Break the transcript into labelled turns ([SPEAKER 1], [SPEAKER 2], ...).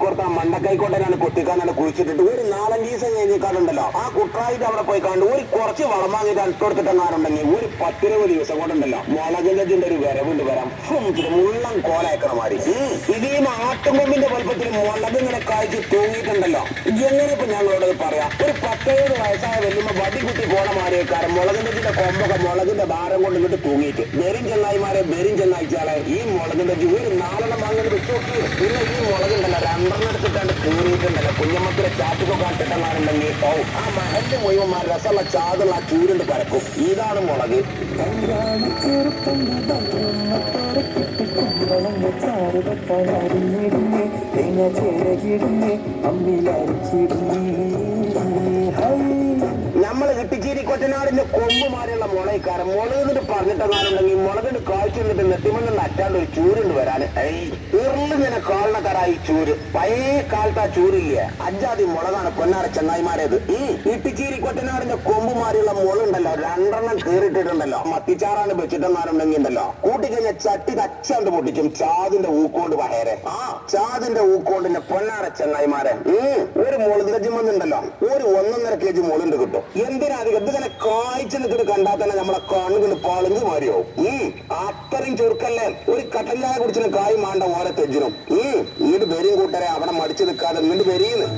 [SPEAKER 1] ആ മണ്ടക്കൈക്കോട്ടനാണ് കൊത്തിക്കാനാണ് കുഴിച്ചിട്ടിട്ട് ഒരു നാലഞ്ച് ദിവസം കഴിഞ്ഞിക്കാണ്ടുണ്ടല്ലോ ആ കുട്ടായിട്ട് അവിടെ പോയി കണ്ട് ഒരു കുറച്ച് വളം വാങ്ങിയിട്ട് അടുത്തോടുത്തിട്ടെങ്ങാനുണ്ടെങ്കിൽ ഒരു പത്തിരുപത് ദിവസം കൊണ്ടുണ്ടല്ലോ. മുളകിന്റെ ഒരു വരവുണ്ട് വരാം. മുള്ളം കോലയക്കണ മാറി ഉം. ഇത് ഈ ആട്ടുകൊമ്പിന്റെ വലുപ്പത്തിൽ മുളക് ഇങ്ങനെ കാഴ്ച തൂങ്ങിയിട്ടുണ്ടല്ലോ. എങ്ങനെ ഇപ്പൊ ഞങ്ങളോട് പറയാം? ഒരു പത്തേഴ് വയസ്സായ വെല്ലുമ്പോ വടി കുത്തി പോണ മാറിയേക്കാരൻ മുളകിന്റെ കൊമ്പൊക്കെ മുളകിന്റെ ഭാരം കൊണ്ട് തൂങ്ങിയിട്ട്. വെരും ചെന്നായിമാരെ വെരും ചെന്നായിച്ചാളെ ഈ മുളകിന്റെ ഒരു നാലെണ്ണം വാങ്ങുന്നത് വെച്ച് കുഞ്ഞമ്മത്തിലെ ചാറ്റുകൊക്കെ ഇട്ടിട്ടെന്നാറുണ്ടെങ്കിൽ ഓ ആ മഹന്റെ മുഴുവന്മാർ രസമുള്ള ചാതുള്ള ആ ചൂരുണ്ട് പരക്കും ഇതാണ് മുളക്. നമ്മൾ കിട്ടിച്ചേരി കൊറ്റനാടിന്റെ കൊമ്പുമാരെയുള്ള മുളയിക്കാരൻ മുളക് എന്നിട്ട് പറഞ്ഞിട്ടെന്നാലുണ്ടെങ്കിൽ മുളകിന് കാഴ്ച എന്നിട്ട് നെട്ടിമണ്ണ് അറ്റാണ്ട് ഒരു ചൂരുണ്ട് വരാന്. ഇങ്ങനെ കാളണക്കാരായി ചൂര്. പഴയ കാലത്താ ചൂരില്ല? അജാതി മുളകാണ് പൊന്നാര ചെന്നായിമാരേത് ഈ ഇട്ടിച്ചീരി കൊറ്റനാടിന്റെ കൊമ്പുമാരെയുള്ള മുളുണ്ടല്ലോ രണ്ടെണ്ണം കീറിട്ടിട്ടുണ്ടല്ലോ മത്തിച്ചാറാണ് വെച്ചിട്ടെന്നാരുണ്ടെങ്കിൽ ഉണ്ടല്ലോ കൂട്ടിക്കഴിഞ്ഞ ചട്ടി തച്ചാണ്ട് പൊട്ടിച്ചും ചാതിന്റെ ഊക്കോണ്ട് പഴയരെ ആ ചാതിന്റെ ഊക്കോണ്ടിന്റെ പൊന്നാര ചെന്നായിമാരെ ഒരു മുളകിന്റെ ജിമ്മുണ്ടല്ലോ ഒരു ഒന്നൊന്നര കെ ജി മുളുണ്ട് കിട്ടും. എന്തിനാ അധികം ഇതിങ്ങനെ കായ്ച്ചു നിൽക്കുന്നത് കണ്ടാൽ തന്നെ നമ്മളെ കണ്ണുകൊണ്ട് പാളിഞ്ച് മാറിയോ? ഉം. അത്രയും ചുരുക്കല്ലേ ഒരു കട്ടല്ലാതെ കുടിച്ചിന് കായ് മാണ്ട ഓരോ തെജിനും ഉം വീട് വരും കൂട്ടരെ അവിടെ മടിച്ചു നിൽക്കാതെ ഇങ്ങോട്ട് വരീന്ന്.